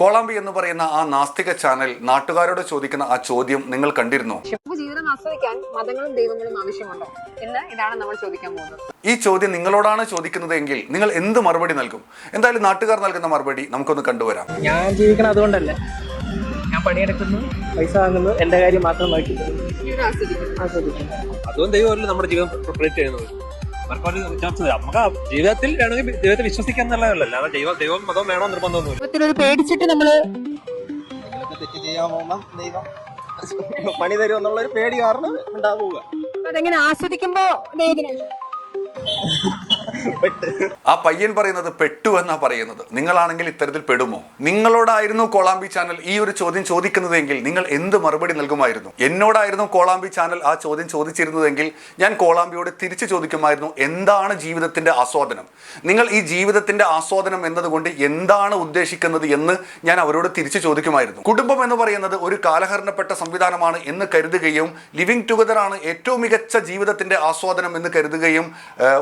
കോളാമ്പി എന്ന് പറയുന്ന ആ നാസ്തിക ചാനൽ നാട്ടുകാരോട് ചോദിക്കുന്ന ആ ചോദ്യം നിങ്ങൾ കണ്ടിരുന്നു? ജീവിതം ആസ്വദിക്കാൻ മതങ്ങളും ദൈവങ്ങളും ആവശ്യമുണ്ടോ? എന്ന് ഇതാണ് നമ്മൾ ചോദിക്കാൻ പോകുന്നത്. ഈ ചോദ്യം നിങ്ങളോടാണ് ചോദിക്കുന്നത് എങ്കിൽ നിങ്ങൾ എന്ത് മറുപടി നൽകും? എന്തായാലും നാട്ടുകാർ നൽകുന്ന മറുപടി നമുക്കൊന്ന് കണ്ടുവരാം. ഞാൻ ജീവിക്കണം അതുകൊണ്ടല്ല. ഞാൻ പണിയെടുക്കുന്നു പൈസ വാങ്ങുന്നു എന്റെ കാര്യം മാത്രം നോക്കി അതും ദൈവമല്ല നമ്മുടെ ജീവിതം പ്രിപ്പറേറ്റ് ചെയ്യുന്നത്. ചർച്ച നമുക്ക് ജീവിതത്തിൽ വേണമെങ്കിൽ ദൈവത്തെ വിശ്വസിക്കാൻ എന്നുള്ളതല്ല. അല്ലാതെ ദൈവം ദൈവം മതം വേണോ നിർബന്ധമൊന്നുമില്ല. ദൈവത്തിനൊരു പേടിച്ചിട്ട് നമ്മൾ തെറ്റ് ചെയ്യാൻ പോകുമ്പോൾ ദൈവം പണി തരും എന്നുള്ള ഒരു പേടി കാരണം ഉണ്ടാവുക. അതെങ്ങനെ ആസ്വദിക്കുമ്പോ ദൈവത്തിന് ആ പയ്യൻ പറയുന്നത് പെട്ടു എന്നാ പറയുന്നത്. നിങ്ങളാണെങ്കിൽ ഇത്തരത്തിൽ പെടുമോ? നിങ്ങളോടായിരുന്നു കോളാമ്പി ചാനൽ ഈ ഒരു ചോദ്യം ചോദിക്കുന്നതെങ്കിൽ നിങ്ങൾ എന്ത് മറുപടി നൽകുമായിരുന്നു? എന്നോടായിരുന്നു കോളാമ്പി ചാനൽ ആ ചോദ്യം ചോദിച്ചിരുന്നതെങ്കിൽ ഞാൻ കോളാമ്പിയോട് തിരിച്ചു ചോദിക്കുമായിരുന്നു എന്താണ് ജീവിതത്തിന്റെ ആസ്വാദനം? നിങ്ങൾ ഈ ജീവിതത്തിന്റെ ആസ്വാദനം എന്നതുകൊണ്ട് എന്താണ് ഉദ്ദേശിക്കുന്നത് എന്ന് ഞാൻ അവരോട് തിരിച്ചു ചോദിക്കുമായിരുന്നു. കുടുംബം എന്ന് പറയുന്നത് ഒരു കാലഹരണപ്പെട്ട സംവിധാനമാണ് എന്ന് കരുതുകയും ലിവിങ് ടുഗദർ ആണ് ഏറ്റവും മികച്ച ജീവിതത്തിന്റെ ആസ്വാദനം എന്ന് കരുതുകയും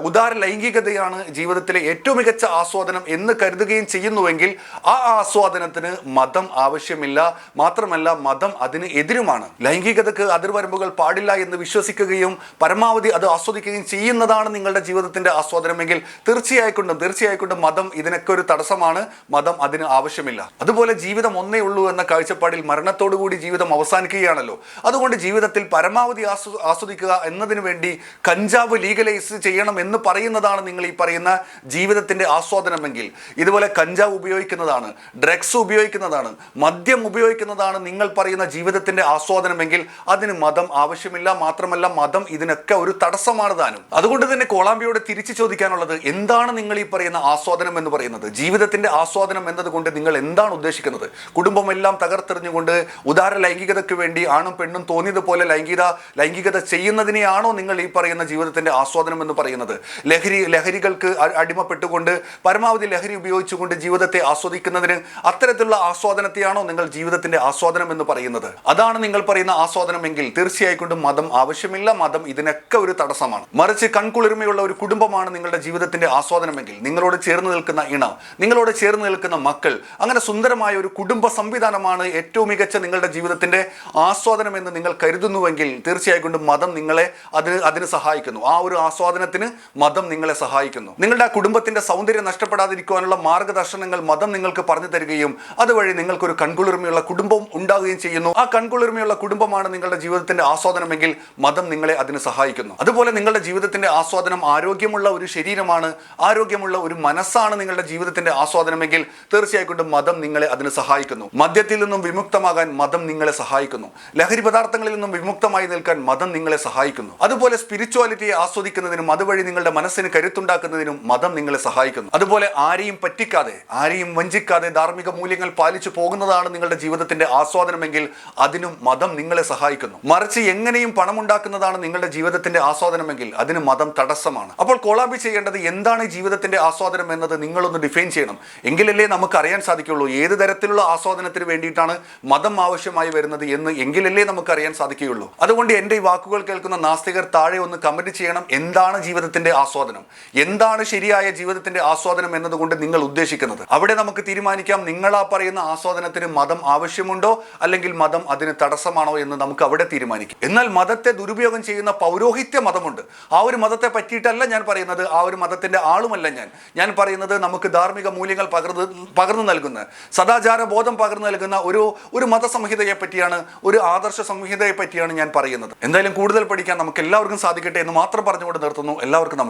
ഉദാര ഉദാര ലൈംഗികതയാണ് ജീവിതത്തിലെ ഏറ്റവും മികച്ച ആസ്വാദനം എന്ന് കരുതുകയും ചെയ്യുന്നുവെങ്കിൽ ആ ആസ്വാദനത്തിന് മതം ആവശ്യമില്ല. മാത്രമല്ല മതം അതിന് എതിരുമാണ്. ലൈംഗികതക്ക് അതിർവരമ്പുകൾ പാടില്ല എന്ന് വിശ്വസിക്കുകയും പരമാവധി അത് ആസ്വദിക്കുകയും ചെയ്യുന്നതാണ് നിങ്ങളുടെ ജീവിതത്തിന്റെ ആസ്വാദനമെങ്കിൽ തീർച്ചയായിക്കൊണ്ടും തീർച്ചയായിക്കൊണ്ടും മതം ഇതിനൊക്കെ ഒരു തടസ്സമാണ്. മതം അതിന് ആവശ്യമില്ല. അതുപോലെ ജീവിതം ഒന്നേ ഉള്ളൂ എന്ന കാഴ്ചപ്പാടിൽ മരണത്തോടുകൂടി ജീവിതം അവസാനിക്കുകയാണല്ലോ. അതുകൊണ്ട് ജീവിതത്തിൽ പരമാവധി ആസ്വ- ആസ്വദിക്കുക എന്നതിനു വേണ്ടി കഞ്ചാവ് ലീഗലൈസ് ചെയ്യണം എന്ന് പറയുന്നതാണ് നിങ്ങൾ ഈ പറയുന്ന ജീവിതത്തിന്റെ ആസ്വാദനമെങ്കിൽ ഇതുപോലെ കഞ്ചാവ് ഉപയോഗിക്കുന്നതാണ് ഡ്രഗ്സ് ഉപയോഗിക്കുന്നതാണ് മദ്യം ഉപയോഗിക്കുന്നതാണ് നിങ്ങൾ പറയുന്ന ജീവിതത്തിന്റെ ആസ്വാദനമെങ്കിൽ അതിന് മതം ആവശ്യമില്ല. മാത്രമല്ല മതം ഇതിനൊക്കെ ഒരു തടസ്സമാണ് താനും. അതുകൊണ്ട് തന്നെ കോളാമ്പിയോട് തിരിച്ചു ചോദിക്കാനുള്ളത് എന്താണ് നിങ്ങൾ ഈ പറയുന്ന ആസ്വാദനം എന്ന് പറയുന്നത്? ജീവിതത്തിന്റെ ആസ്വാദനം എന്നതുകൊണ്ട് നിങ്ങൾ എന്താണ് ഉദ്ദേശിക്കുന്നത്? കുടുംബമെല്ലാം തകർത്തെറിഞ്ഞുകൊണ്ട് ഉദാര ലൈംഗികതയ്ക്ക് വേണ്ടി ആണും പെണ്ണും തോന്നിയതുപോലെ ലൈംഗിക ലൈംഗികത ചെയ്യുന്നതിനെയാണോ നിങ്ങൾ ഈ പറയുന്ന ജീവിതത്തിന്റെ ആസ്വാദനം എന്ന് പറയുന്നത്? ലഹരി ലഹരികൾക്ക് അടിമപ്പെട്ടുകൊണ്ട് പരമാവധി ലഹരി ഉപയോഗിച്ചുകൊണ്ട് ജീവിതത്തെ ആസ്വദിക്കുന്നതിന് അത്തരത്തിലുള്ള ആസ്വാദനത്തെയാണോ നിങ്ങൾ ജീവിതത്തിന്റെ ആസ്വാദനം എന്ന് പറയുന്നത്? അതാണ് നിങ്ങൾ പറയുന്ന ആസ്വാദനമെങ്കിൽ തീർച്ചയായിക്കൊണ്ടും മതം ആവശ്യമില്ല. മതം ഇതിനൊക്കെ ഒരു തടസ്സമാണ്. മറിച്ച് കൺകുളിർമയുള്ള ഒരു കുടുംബമാണ് നിങ്ങളുടെ ജീവിതത്തിന്റെ ആസ്വാദനമെങ്കിൽ നിങ്ങളോട് ചേർന്ന് നിൽക്കുന്ന ഇണ നിങ്ങളോട് ചേർന്ന് നിൽക്കുന്ന മക്കൾ അങ്ങനെ സുന്ദരമായ ഒരു കുടുംബ സംവിധാനമാണ് ഏറ്റവും മികച്ച നിങ്ങളുടെ ജീവിതത്തിന്റെ ആസ്വാദനം എന്ന് നിങ്ങൾ കരുതുന്നുവെങ്കിൽ തീർച്ചയായിക്കൊണ്ടും മതം നിങ്ങളെ അതിന് അതിന് സഹായിക്കുന്നു. ആ ഒരു ആസ്വാദനത്തിന് മതം നിങ്ങളെ സഹായിക്കുന്നു. നിങ്ങളുടെ കുടുംബത്തിന്റെ സൗന്ദര്യം നഷ്ടപ്പെടാതിരിക്കുവാനുള്ള മാർഗദർശനങ്ങൾ മതം നിങ്ങൾക്ക് പറഞ്ഞു തരികയും അതുവഴി നിങ്ങൾക്കൊരു കൺകുളിർമയുള്ള കുടുംബം ഉണ്ടാകുകയും ചെയ്യുന്നു. ആ കൺകുളിർമയുള്ള കുടുംബമാണ് നിങ്ങളുടെ ജീവിതത്തിന്റെ ആസ്വാദനമെങ്കിൽ മതം നിങ്ങളെ അതിന് സഹായിക്കുന്നു. അതുപോലെ നിങ്ങളുടെ ജീവിതത്തിന്റെ ആസ്വാദനം ആരോഗ്യമുള്ള ഒരു ശരീരമാണ് ആരോഗ്യമുള്ള ഒരു മനസ്സാണ് നിങ്ങളുടെ ജീവിതത്തിന്റെ ആസ്വാദനമെങ്കിൽ തീർച്ചയായിട്ടും മതം നിങ്ങളെ അതിന് സഹായിക്കുന്നു. മദ്യത്തിൽ നിന്നും വിമുക്തമാകാൻ മതം നിങ്ങളെ സഹായിക്കുന്നു. ലഹരി പദാർത്ഥങ്ങളിൽ നിന്നും വിമുക്തമായി നിൽക്കാൻ മതം നിങ്ങളെ സഹായിക്കുന്നു. അതുപോലെ സ്പിരിച്വാലിറ്റിയെ ആസ്വദിക്കുന്നതിനും അതുവഴി നിങ്ങളുടെ മനസ്സിന് കരുത്തുണ്ടാക്കുന്നതിനും മതം നിങ്ങളെ സഹായിക്കുന്നു. അതുപോലെ ആരെയും പറ്റിക്കാതെ ആരെയും വഞ്ചിക്കാതെ ധാർമ്മിക മൂല്യങ്ങൾ പാലിച്ചു പോകുന്നതാണ് നിങ്ങളുടെ ജീവിതത്തിന്റെ ആസ്വാദനമെങ്കിൽ അതിനും മതം നിങ്ങളെ സഹായിക്കുന്നു. മറിച്ച് എങ്ങനെയും പണം ഉണ്ടാക്കുന്നതാണ് നിങ്ങളുടെ ജീവിതത്തിന്റെ ആസ്വാദനമെങ്കിൽ അതിന് മതം തടസ്സമാണ്. അപ്പോൾ കോളാബി ചെയ്യേണ്ടത് എന്താണ് ജീവിതത്തിന്റെ ആസ്വാദനം എന്നത് നിങ്ങളൊന്ന് ഡിഫൈൻ ചെയ്യണം. എങ്കിലല്ലേ നമുക്ക് അറിയാൻ സാധിക്കുള്ളൂ ഏത് തരത്തിലുള്ള ആസ്വാദനത്തിന് വേണ്ടിയിട്ടാണ് മതം ആവശ്യമായി വരുന്നത് എന്ന് എങ്കിലല്ലേ നമുക്ക് അറിയാൻ സാധിക്കുകയുള്ളൂ. അതുകൊണ്ട് എന്റെ ഈ വാക്കുകൾ കേൾക്കുന്ന നാസ്തികർ താഴെ ഒന്ന് കമന്റ് ചെയ്യണം. എന്താണ് ജീവിതത്തിന്റെ ആസ്വാദനം? എന്താണ് ശരിയായ ജീവിതത്തിന്റെ ആസ്വാദനം എന്നതുകൊണ്ട് നിങ്ങൾ ഉദ്ദേശിക്കുന്നത്? അവിടെ നമുക്ക് തീരുമാനിക്കാം നിങ്ങൾ ആ പറയുന്ന ആസ്വാദനത്തിന് മതം ആവശ്യമുണ്ടോ? അല്ലെങ്കിൽ മതം അതിന് തടസ്സമാണോ എന്ന് നമുക്ക് അവിടെ തീരുമാനിക്കാം. എന്നാൽ മതത്തെ ദുരുപയോഗം ചെയ്യുന്ന പൗരോഹിത്യ മതമുണ്ട്. ആ ഒരു മതത്തെ പറ്റിയിട്ടല്ല ഞാൻ പറയുന്നത്. ആ ഒരു മതത്തിന്റെ ആളുമല്ല ഞാൻ. ഞാൻ പറയുന്നത് നമുക്ക് ധാർമ്മിക മൂല്യങ്ങൾ പകർന്ന് പകർന്നു നൽകുന്ന സദാചാര ബോധം പകർന്നു നൽകുന്ന ഒരു ഒരു മതസംഹിതയെ പറ്റിയാണ് ഒരു ആദർശ സംഹിതയെ പറ്റിയാണ് ഞാൻ പറയുന്നത്. എന്തായാലും കൂടുതൽ പഠിക്കാൻ നമുക്ക് എല്ലാവർക്കും സാധിക്കട്ടെ എന്ന് മാത്രം പറഞ്ഞുകൊണ്ട് നിർത്തുന്നു. എല്ലാവർക്കും നമസ്കാരം.